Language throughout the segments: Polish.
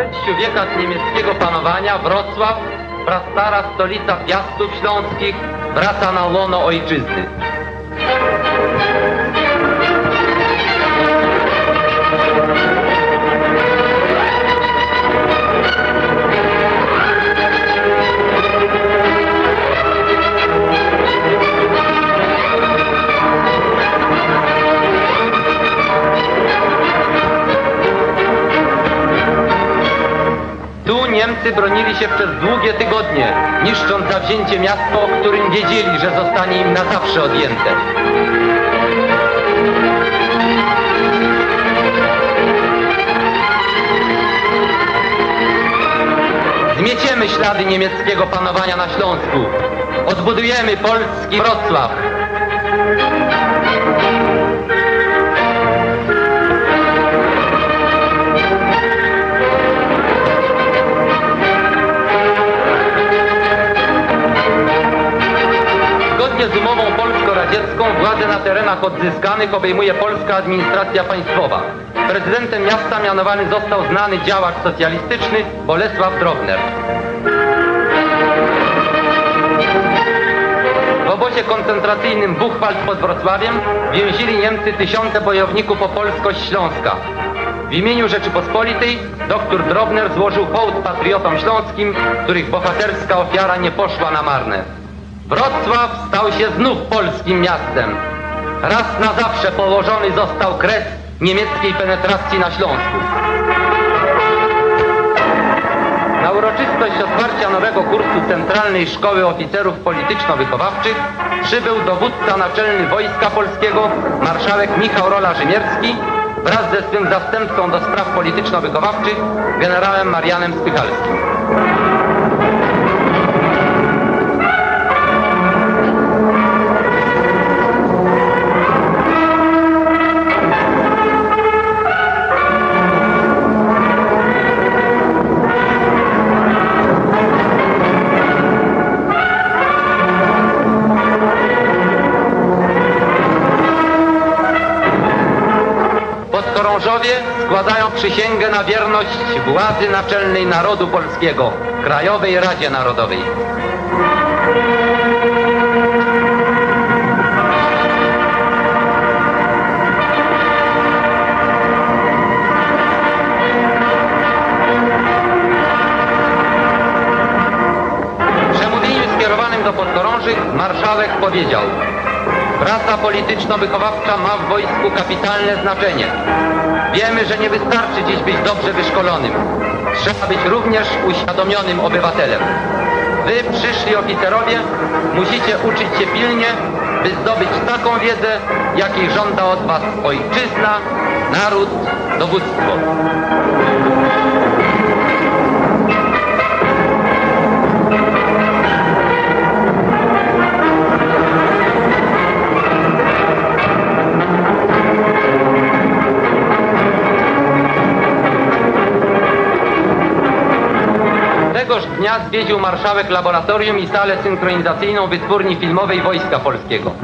sześciu wiekach niemieckiego panowania Wrocław, prastara stolica Piastów Śląskich, wraca na łono ojczyzny. Niemcy bronili się przez długie tygodnie, niszcząc zawzięcie miasto, o którym wiedzieli, że zostanie im na zawsze odjęte. Zmieciemy ślady niemieckiego panowania na Śląsku. Odbudujemy polski Wrocław. Zgodnie z umową polsko-radziecką władzę na terenach odzyskanych obejmuje polska administracja państwowa. Prezydentem miasta mianowany został znany działacz socjalistyczny Bolesław Drobner. W obozie koncentracyjnym Buchwald pod Wrocławiem więzili Niemcy tysiące bojowników o polskość Śląska. W imieniu Rzeczypospolitej dr Drobner złożył hołd patriotom śląskim, których bohaterska ofiara nie poszła na marne. Wrocław stał się znów polskim miastem. Raz na zawsze położony został kres niemieckiej penetracji na Śląsku. Na uroczystość otwarcia nowego kursu Centralnej Szkoły Oficerów Polityczno-Wychowawczych przybył dowódca naczelny Wojska Polskiego, marszałek Michał Rola Rzymierski wraz ze swym zastępcą do spraw polityczno-wychowawczych, generałem Marianem Spychalskim. Podchorążowie składają przysięgę na wierność władzy naczelnej narodu polskiego, Krajowej Radzie Narodowej. W przemówieniu skierowanym do podchorążych marszałek powiedział Praca polityczno-wychowawcza ma w wojsku kapitalne znaczenie. Wiemy, że nie wystarczy dziś być dobrze wyszkolonym. Trzeba być również uświadomionym obywatelem. Wy, przyszli oficerowie, musicie uczyć się pilnie, by zdobyć taką wiedzę, jakiej żąda od was ojczyzna, naród, dowództwo. Tegoż dnia zwiedził marszałek laboratorium i salę synchronizacyjną wytwórni filmowej Wojska Polskiego.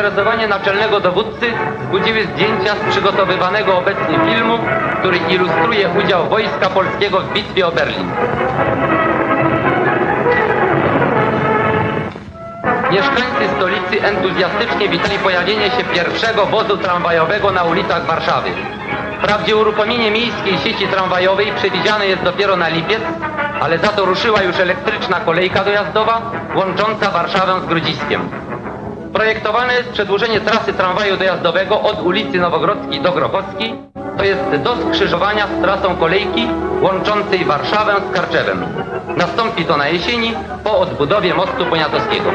Zainteresowanie naczelnego dowódcy wzbudziły zdjęcia z przygotowywanego obecnie filmu, który ilustruje udział Wojska Polskiego w bitwie o Berlin. Mieszkańcy stolicy entuzjastycznie witali pojawienie się pierwszego wozu tramwajowego na ulicach Warszawy. Wprawdzie uruchomienie miejskiej sieci tramwajowej przewidziane jest dopiero na lipiec, ale za to ruszyła już elektryczna kolejka dojazdowa łącząca Warszawę z Grodziskiem. Projektowane jest przedłużenie trasy tramwaju dojazdowego od ulicy Nowogrodzkiej do Grochowskiej, to jest do skrzyżowania z trasą kolejki łączącej Warszawę z Karczewem. Nastąpi to na jesieni po odbudowie mostu poniatowskiego.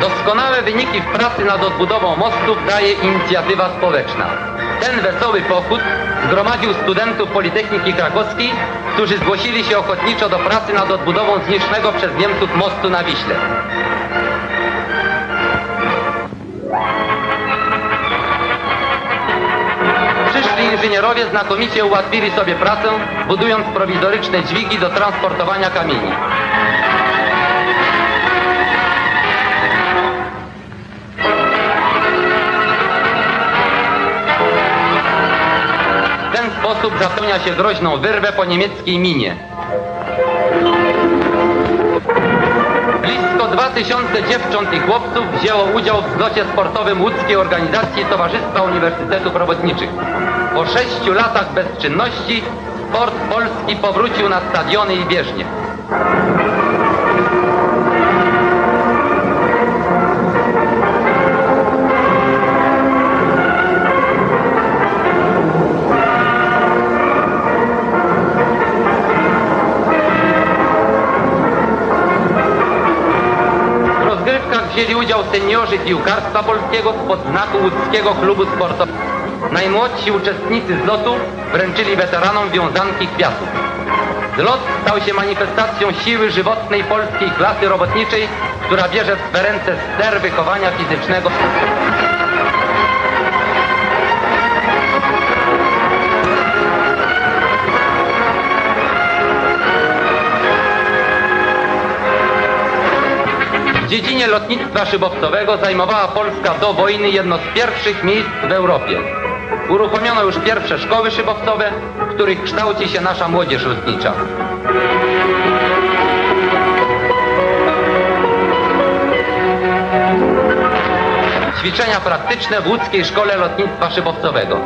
Doskonałe wyniki w pracy nad odbudową mostów daje inicjatywa społeczna. Ten wesoły pochód zgromadził studentów Politechniki Krakowskiej, którzy zgłosili się ochotniczo do pracy nad odbudową zniszczonego przez Niemców mostu na Wiśle. Przyszli inżynierowie znakomicie ułatwili sobie pracę, budując prowizoryczne dźwigi do transportowania kamieni. Sposób zapełnia się groźną wyrwę po niemieckiej minie. Blisko 2000 dziewcząt i chłopców wzięło udział w zlocie sportowym łódzkiej organizacji Towarzystwa Uniwersytetów Robotniczych. Po sześciu latach bezczynności sport polski powrócił na stadiony i bieżnie. Wzięli udział seniorzy piłkarstwa polskiego spod znaku łódzkiego klubu sportowego. Najmłodsi uczestnicy zlotu wręczyli weteranom wiązanki kwiatów. Zlot stał się manifestacją siły żywotnej polskiej klasy robotniczej, która bierze w swe ręce ster wychowania fizycznego. Dziedzinie lotnictwa szybowcowego zajmowała Polska do wojny jedno z pierwszych miejsc w Europie. Uruchomiono już pierwsze szkoły szybowcowe, w których kształci się nasza młodzież lotnicza. Ćwiczenia praktyczne w łódzkiej szkole lotnictwa szybowcowego.